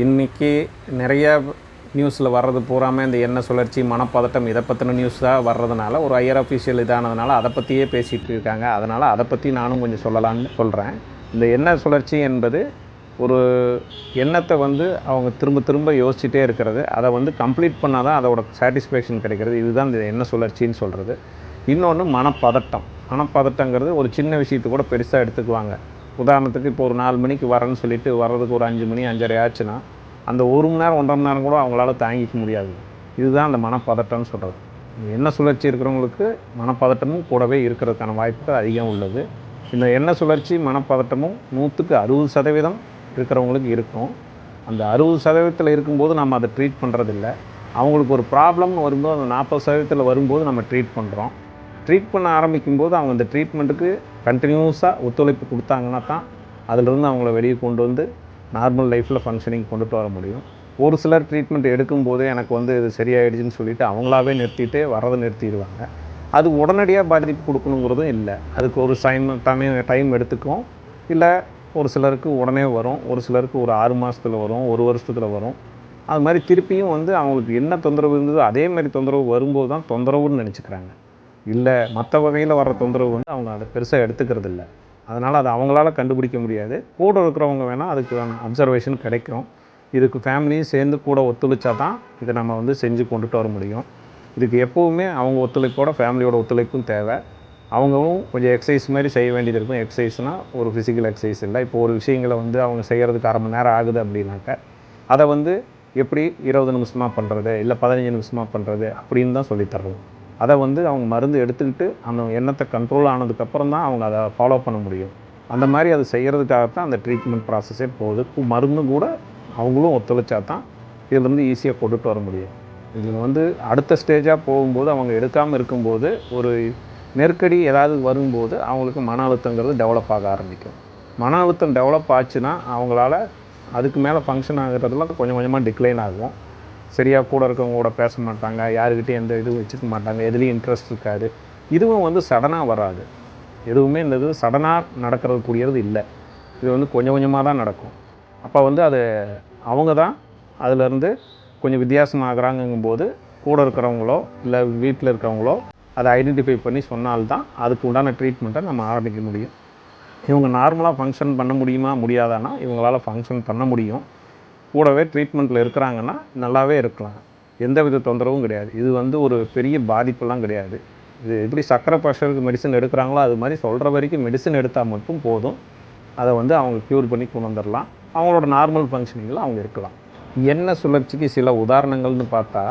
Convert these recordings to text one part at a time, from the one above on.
இன்றைக்கி நிறைய நியூஸில் வர்றது பூராமே இந்த எண்ணெய் சுழற்சி மனப்பதட்டம் இதை பற்றின நியூஸ் தான் வர்றதுனால ஒரு ஐயர் அஃபீஷியல் இதானதுனால அதை பற்றியே பேசிகிட்டு இருக்காங்க. அதனால் அதை பற்றி நானும் கொஞ்சம் சொல்லலாம்னு சொல்கிறேன் இந்த எண்ணெய் சுழற்சி என்பது ஒரு எண்ணத்தை வந்து அவங்க திரும்ப திரும்ப யோசிச்சுட்டே இருக்கிறது. அதை வந்து கம்ப்ளீட் பண்ணால் தான் அதோட சாட்டிஸ்ஃபேக்ஷன் கிடைக்கிறது. இதுதான் இந்த எண்ணெய் சுழற்சின்னு சொல்கிறது இன்னொன்று மனப்பதட்டம். மனப்பதட்டங்கிறது ஒரு சின்ன விஷயத்தை கூட பெருசாக எடுத்துக்குவாங்க. உதாரணத்துக்கு இப்போ ஒரு நாலு மணிக்கு வரேன்னு சொல்லிட்டு வர்றதுக்கு ஒரு அஞ்சு மணி அஞ்சரை ஆச்சுன்னா அந்த ஒரு மணி நேரம் ஒன்றரை மணி நேரம் கூட அவங்களால தாங்கிக்க முடியாது. இதுதான் அந்த மனப்பதட்டம்னு சொல்கிறது எண்ண சுழற்சி இருக்கிறவங்களுக்கு மனப்பதட்டமும் கூடவே இருக்கிறதுக்கான வாய்ப்புகள் அதிகம் உள்ளது. இந்த எண்ணெய் சுழற்சி மனப்பதட்டமும் நூற்றுக்கு அறுபது சதவீதம் இருக்கிறவங்களுக்கு இருக்கும். அந்த அறுபது சதவீதத்தில் இருக்கும்போது நம்ம அதை ட்ரீட் பண்ணுறதில்ல அவங்களுக்கு ஒரு ப்ராப்ளம்னு வரும்போது அந்த நாற்பது சதவீதத்தில் வரும்போது நம்ம ட்ரீட் பண்ணுறோம் ட்ரீட் பண்ண ஆரம்பிக்கும்போது அவங்க அந்த ட்ரீட்மெண்ட்டுக்கு கண்டினியூஸாக ஒத்துழைப்பு கொடுத்தாங்கன்னா தான் அதிலிருந்து அவங்கள வெளியே கொண்டு வந்து நார்மல் லைஃப்பில் ஃபங்க்ஷனிங் கொண்டுட்டு வர முடியும். ஒரு சிலர் ட்ரீட்மெண்ட் எடுக்கும்போதே எனக்கு வந்து இது சரியாயிடுச்சுன்னு சொல்லிவிட்டு அவங்களாவே நிறுத்திட்டு வரதை நிறுத்திடுவாங்க. அது உடனடியாக பாதிப்பு கொடுக்கணுங்கிறதும் இல்லை. அதுக்கு ஒரு டைம் டைம் டைம் எடுத்துக்கும். இல்லை ஒரு சிலருக்கு உடனே வரும். ஒரு சிலருக்கு ஒரு ஆறு மாதத்துல வரும் ஒரு வருஷத்தில் வரும். அது மாதிரி திருப்பியும் வந்து அவங்களுக்கு என்ன தொந்தரவு இருந்ததோ அதே மாதிரி தொந்தரவு வரும்போது தான் தொந்தரவுன்னு நினச்சிக்கிறாங்க. இல்லை மற்ற வகையில் வர்ற தொந்தரவு வந்து அவங்க அதை பெருசாக எடுத்துக்கிறது இல்லை அதனால் அதை அவங்களால கண்டுபிடிக்க முடியாது. கூட இருக்கிறவங்க வேணால் அதுக்கு அப்சர்வேஷன் கிடைக்கும். இதுக்கு ஃபேமிலியும் சேர்ந்து கூட ஒத்துழைச்சா தான் இதை நம்ம வந்து செஞ்சு கொண்டுட்டு வர முடியும். இதுக்கு எப்போவுமே அவங்க ஒத்துழைப்போட ஃபேமிலியோட ஒத்துழைப்பும் தேவை. அவங்களும் கொஞ்சம் எக்ஸசைஸ் மாதிரி செய்ய வேண்டியது இருக்கும். எக்ஸசைஸ்னால் ஒரு ஃபிசிக்கல் எக்ஸசைஸ் இல்லை. இப்போ ஒரு விஷயங்களை வந்து அவங்க செய்கிறதுக்கு அரை மணி நேரம் ஆகுது அப்படின்னாக்க அதை வந்து எப்படி இருபது நிமிஷமாக பண்ணுறது இல்லை பதினஞ்சு நிமிஷமாக பண்ணுறது அப்படின்னு தான் சொல்லித் அதை வந்து அவங்க மருந்து எடுத்துக்கிட்டு அந்த எண்ணத்தை கண்ட்ரோல் ஆனதுக்கப்புறம் தான் அவங்க அதை ஃபாலோ பண்ண முடியும். அந்த மாதிரி அதை செய்கிறதுக்காகத்தான் அந்த ட்ரீட்மெண்ட் ப்ராசஸே போகுது. மருந்தும் கூட அவங்களும் ஒத்துழைச்சா தான் இதுலேருந்து ஈஸியாக கொண்டுட்டு வர முடியும். இது வந்து அடுத்த ஸ்டேஜாக போகும்போது அவங்க எடுக்காமல் இருக்கும்போது ஒரு நெருக்கடி ஏதாவது வரும்போது அவங்களுக்கு மன அழுத்தங்கிறது டெவலப் ஆக ஆரம்பிக்கும். மன அழுத்தம் டெவலப் ஆச்சுன்னா அவங்களால அதுக்கு மேலே ஃபங்க்ஷன் ஆகுறதுலாம் கொஞ்சம் கொஞ்சமாக டிக்ளைன் ஆகும். சரியாக கூட இருக்கவங்க கூட பேச மாட்டாங்க யாருக்கிட்டையும் எந்த இதுவும் வச்சுக்க மாட்டாங்க எதுலேயும் இன்ட்ரெஸ்ட் இருக்காது. இதுவும் வந்து சடனாக வராது. எதுவுமே இந்த இது சடனாக நடக்கிறது கூடியது இல்லை. இது வந்து கொஞ்சம் கொஞ்சமாக தான் நடக்கும். அப்போ வந்து அது அவங்க தான் அதிலேருந்து கொஞ்சம் வித்தியாசமாகறாங்கங்கும்போது கூட இருக்கிறவங்களோ இல்லை வீட்டில் இருக்கிறவங்களோ அதை ஐடென்டிஃபை பண்ணி சொன்னால்தான் அதுக்கு உண்டான ட்ரீட்மெண்ட்டை நம்ம ஆரம்பிக்க முடியும். இவங்க நார்மலாக ஃபங்க்ஷன் பண்ண முடியுமா முடியாதானா இவங்களால் ஃபங்க்ஷன் பண்ண முடியும். கூடவே ட்ரீட்மெண்ட்டில் இருக்கிறாங்கன்னா நல்லாவே இருக்கலாம். எந்த வித தொந்தரவும் கிடையாது. இது வந்து ஒரு பெரிய பாதிப்பெல்லாம் கிடையாது. இது எப்படி சக்கரை ப்ரெஷருக்கு மெடிசன் எடுக்கிறாங்களோ அது மாதிரி சொல்கிற வரைக்கும் மெடிசன் எடுத்தால் மட்டும் போதும். அதை வந்து அவங்க க்யூர் பண்ணி கொண்டு வந்துடலாம். அவங்களோட நார்மல் ஃபங்க்ஷனிங்கில் அவங்க இருக்கலாம். என்ன சுழற்சிக்கு சில உதாரணங்கள்னு பார்த்தா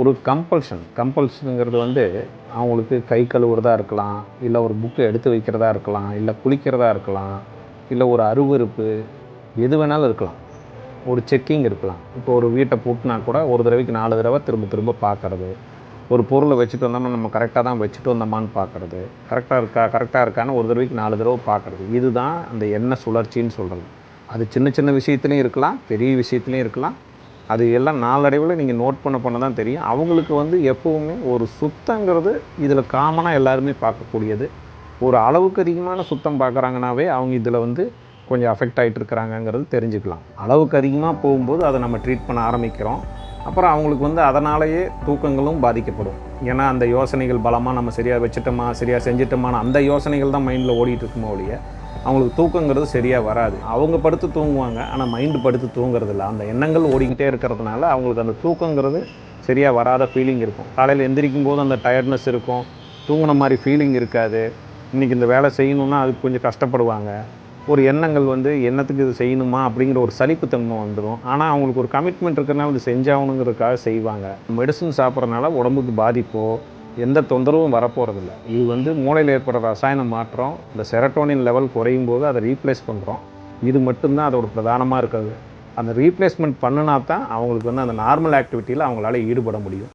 ஒரு கம்பல்ஷன் கம்பல்ஷனுங்கிறது வந்து அவங்களுக்கு கை கழுவுறதா இருக்கலாம் இல்லை ஒரு புக்கு எடுத்து வைக்கிறதா இருக்கலாம் இல்லை குளிக்கிறதா இருக்கலாம் இல்லை ஒரு அருவருப்பு எது வேணாலும் இருக்கலாம். ஒரு செக்கிங் இருக்கலாம். இப்போ ஒரு வீட்டை பூட்டினா கூட ஒரு தடவைக்கு நாலு தடவை திரும்ப திரும்ப பார்க்கறது. ஒரு பொருளை வச்சுட்டு வந்தோம்னா நம்ம கரெக்டாக தான் வச்சுட்டு வந்தோமான்னு பார்க்கறது. கரெக்டாக இருக்கா கரெக்டாக இருக்கான்னு ஒரு தடவைக்கு நாலு தடவை பார்க்குறது. இதுதான் அந்த எண்ணெய் சுழற்சின்னு சொல்கிறது அது சின்ன சின்ன விஷயத்துலையும் இருக்கலாம் பெரிய விஷயத்துலையும் இருக்கலாம். அது எல்லாம் நாளடைவில் நீங்கள் நோட் பண்ண பண்ண தான் தெரியும். அவங்களுக்கு வந்து எப்போவுமே ஒரு சுத்தங்கிறது இதில் காமனாக எல்லாருமே பார்க்கக்கூடியது. ஒரு அளவுக்கு அதிகமான சுத்தம் பார்க்குறாங்கனாவே அவங்க இதில் வந்து கொஞ்சம் அஃபெக்ட் ஆகிட்டு இருக்கிறாங்கங்கிறது தெரிஞ்சுக்கலாம். அளவுக்கு அதிகமாக போகும்போது அதை நம்ம ட்ரீட் பண்ண ஆரம்பிக்கிறோம். அப்புறம் அவங்களுக்கு வந்து அதனாலேயே தூக்கங்களும் பாதிக்கப்படும். ஏன்னா அந்த யோசனைகள் பலமாக நம்ம சரியாக வச்சுட்டோமா சரியாக செஞ்சிட்டோமான அந்த யோசனைகள் தான் மைண்டில் ஓடிட்டு இருக்குமோ ஒழிய அவங்களுக்கு தூக்கங்கிறது சரியாக வராது. அவங்க படுத்து தூங்குவாங்க ஆனால் மைண்டு படுத்து தூங்குறது இல்லை அந்த எண்ணங்கள் ஓடிக்கிட்டே இருக்கிறதுனால அவங்களுக்கு அந்த தூக்கங்கிறது சரியாக வராத ஃபீலிங் இருக்கும். காலையில் எந்திரிக்கும் போது அந்த டயர்ட்னஸ் இருக்கும். தூங்கின மாதிரி ஃபீலிங் இருக்காது. இன்றைக்கி இந்த வேலை செய்யணுன்னா அதுக்கு கொஞ்சம் கஷ்டப்படுவாங்க. ஒரு எண்ணங்கள் வந்து என்னத்துக்கு இது செய்யணுமா அப்படிங்கிற ஒரு சலிப்புத்தன்மை வந்துடும். ஆனால் அவங்களுக்கு ஒரு கமிட்மெண்ட் இருக்கிறனால இது செஞ்சாகணுங்கிறதுக்காக செய்வாங்க. மெடிசன் சாப்பிட்றதுனால உடம்புக்கு பாதிப்போ எந்த தொந்தரவும் வரப்போகிறதில்ல இது வந்து மூளையில் ஏற்படுற ரசாயன மாற்றம் இந்த செரட்டோனின் லெவல் குறையும் போது அதை ரீப்ளேஸ் பண்ணுறோம் இது மட்டும்தான் அதோட பிரதானமாக இருக்கிறது. அந்த ரீப்ளேஸ்மெண்ட் பண்ணினா தான் அவங்களுக்கு வந்து அந்த நார்மல் ஆக்டிவிட்டியில் அவங்களால ஈடுபட முடியும்.